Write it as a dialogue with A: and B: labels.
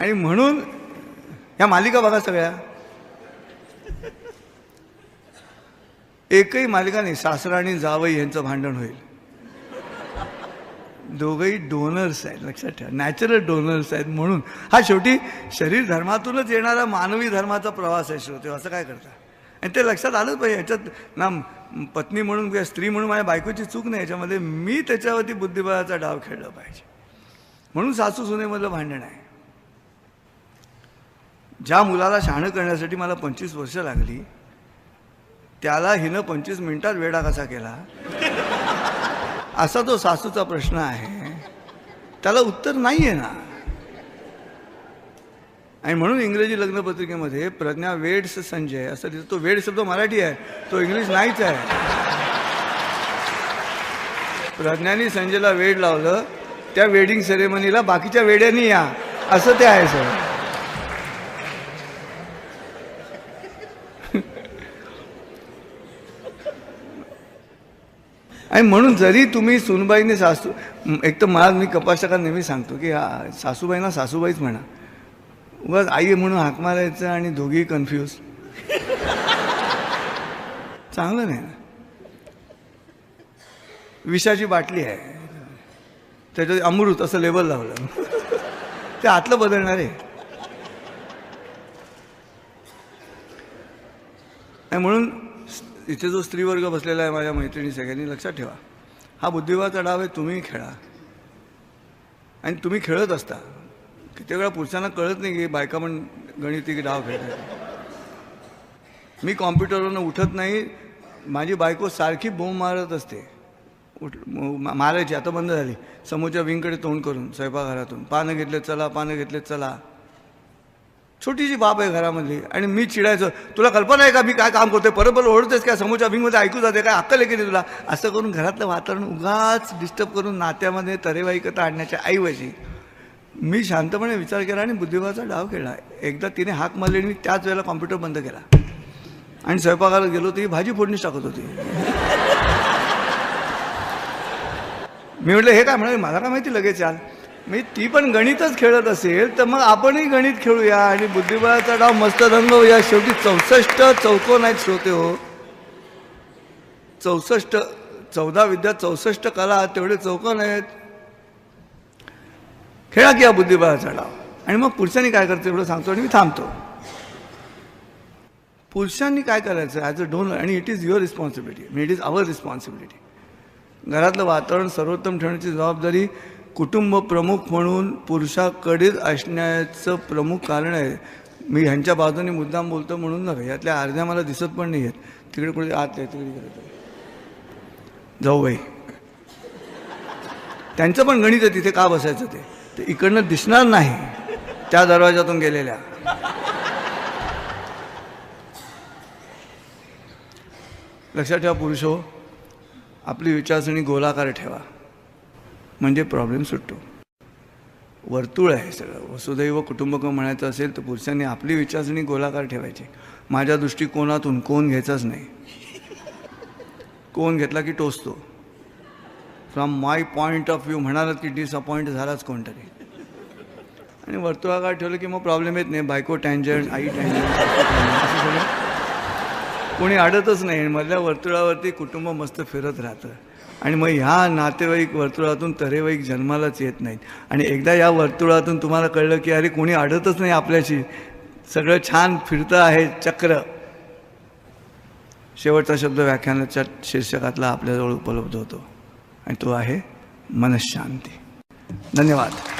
A: आणि म्हणून ह्या मालिका बघा सगळ्या. एकही मालिका नाही सासरा आणि जावई यांचं भांडण होईल. दोघंही डोनर्स आहेत लक्षात ठेवा. नॅचरल डोनर्स आहेत म्हणून. हा शेवटी शरीर धर्मातूनच येणारा मानवी धर्माचा प्रवास आहे श्रोते असं काय करता? आणि ते लक्षात आलंच पाहिजे याच्यात ना पत्नी म्हणून किंवा स्त्री म्हणून माझ्या बायकोची चूक नाही याच्यामध्ये मी त्याच्यावरती बुद्धिबळाचा डाव खेळला पाहिजे. म्हणून सासू सुनेमधलं भांडण आहे. ज्या मुलाला शहाणं करण्यासाठी मला पंचवीस वर्ष लागली त्याला हिनं पंचवीस मिनिटात वेडा कसा केला? असा तो सासूचा प्रश्न आहे. त्याला उत्तर नाही आहे ना. आणि म्हणून इंग्रजी लग्नपत्रिकेमध्ये प्रज्ञा वेड्स संजय असं तिथं तो वेड शब्द मराठी आहे तो इंग्लिश नाहीच आहे. प्रज्ञानी संजयला वेड लावलं त्या वेडिंग सेरेमनीला बाकीच्या वेड्यांनी या. असं ते आहे सर. आणि म्हणून जरी तुम्ही सुनबाईने सासू एक तर मला मी कपाशका नेहमी सांगतो की हा, सासूबाईंना सासूबाईच म्हणा. उगाच आई म्हणून हाक मारायचं आणि दोघी कन्फ्यूज चांगलं नाही ना? विषाची बाटली आहे. त्याच्यात अमृत असं लेबल लावलं. ते आतलं बदलणार आहे. आणि म्हणून इथे जो स्त्रीवर्ग बसलेला आहे माझ्या मैत्रिणी सगळ्यांनी लक्षात ठेवा. हा बुद्धिबळाचा डाव आहे तुम्ही खेळा. आणि तुम्ही खेळत असता. किती वेळा पुरुषांना कळत नाही की बायका पण गणिती डाव खेळतात मी कॉम्प्युटरवरनं उठत नाही माझी बायको सारखी बोंब मारत असते. उठ मारायची आता बंद झाली. समोरच्या विंगकडे तोंड करून स्वयंपाकघरातून. पानं घेतले चला पानं घेतले चला. छोटीशी बाब आहे घरामधली. आणि मी चिडायचं तुला कल्पना आहे का मी काय काम करतोय? परत परत ओढतेस काय? समोरच्या विंगमध्ये ऐकू जाते काय? अक्कल आहे की नाही तुला? असं करून घरातलं वातावरण उगाच डिस्टर्ब करून नात्यामध्ये तरेवाईकता आणण्याच्या ऐवजी मी शांतपणे विचार केला आणि बुद्धिबळाचा डाव केला एकदा तिने हाक मारली आणि मी त्याच वेळेला कॉम्प्युटर बंद केला. आणि स्वयंपाकाला गेलो ती भाजी फोडणीच टाकत होती. मी म्हटलं हे काय म्हणाले? मला काय माहिती लगेच याल मी ती पण गणितच खेळत असेल तर मग आपणही गणित खेळूया. आणि बुद्धिबळाचा डाव मस्त रंगवूया शेवटी चौसष्ट चौकोन आहेत श्रोते हो. चौसष्ट चौदा विद्या चौसष्ट कला तेवढे चौकोन आहेत. खेळा की या बुद्धिबळाचा डाव. आणि मग पुरुषांनी काय करतो एवढं सांगतो आणि मी थांबतो. पुरुषांनी काय करायचं? ॲज अ डोनर आणि it is your responsibility it is our responsibility घरातलं वातावरण सर्वोत्तम ठेवण्याची जबाबदारी कुटुंब प्रमुख म्हणून पुरुषाकडेच असण्याचं प्रमुख कारण आहे. मी ह्यांच्या बाजूने मुद्दाम बोलतो म्हणून नव्हे. यातल्या अर्ध्या मला दिसत पण नाही आहेत तिकडे कुठे आत आहे तिकडे करत जाऊ बाई. त्यांचं पण गणित आहे तिथे का बसायचं ते? ते इकडनं दिसणार नाही त्या दरवाजातून गेलेल्या. लक्षात ठेवा पुरुष हो आपली विचारसरणी गोलाकार ठेवा. म्हणजे प्रॉब्लेम सुटतो. वर्तुळ आहे सगळं. वसुदैव कुटुंबकम म्हणायचं असेल तर पुरुषांनी आपली विचारसरणी गोलाकार ठेवायची. माझ्या दृष्टिकोनातून कोण घ्यायचाच नाही. कोण घेतला की टोचतो. From my point of view म्हणालात की डिसअपॉइंट झालाच कोणतरी. आणि वर्तुळाकार ठेवलं की मग प्रॉब्लेम येत नाही. बायको टँजंट आई टँजंट असं सगळं. कोणी अडतच नाही. मधल्या वर्तुळावरती कुटुंब मस्त फिरत राहतं. आणि मग ह्या नातेवाईक वर्तुळातून तरेवाईक जन्मालाच येत नाहीत. आणि एकदा या वर्तुळातून तुम्हाला कळलं की अरे कोणी अडतच नाही आपल्याशी. सगळं छान फिरतं आहे चक्र. शेवटचा शब्द व्याख्यानाच्या शीर्षकातला आपल्याजवळ उपलब्ध होतो. आणि तो आहे मनशांती. धन्यवाद.